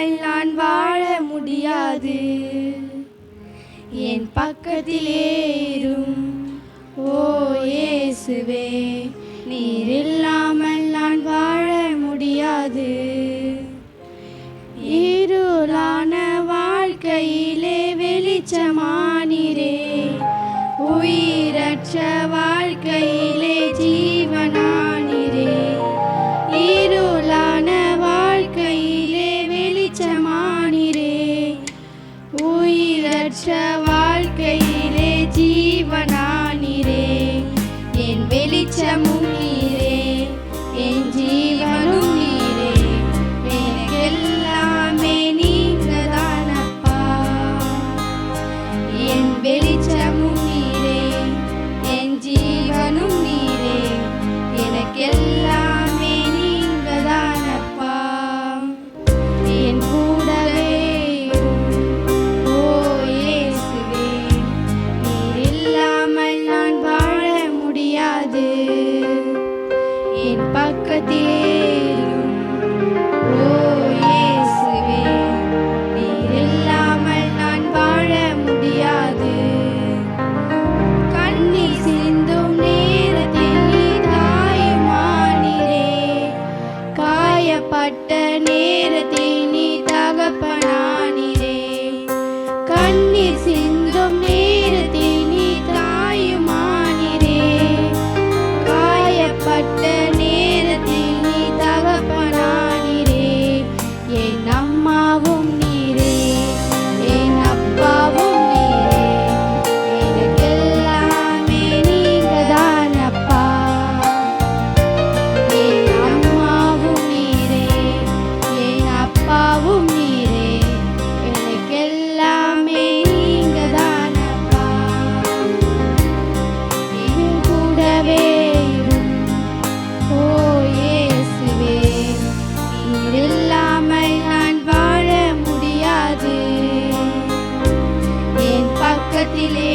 இல்லாமல் நான் வாழ முடியாது. என் பக்கத்திலே இரும் ஓ இயேசுவே நீர் இல்லாமல் நான் வாழ முடியாது. இருளான வாழ்க்கையிலே வெளிச்சமானிரே உயிரற்ற வாழ்க்கையிலே ஜீவனா வாழ்க்கையிலே ஜீவனானிரே என் வெளிச்சமும் காயப்பட்ட நேரத்தினி தகப்பனானிரே கண்ணீர் சிந்தும் நீ உலகத்திலே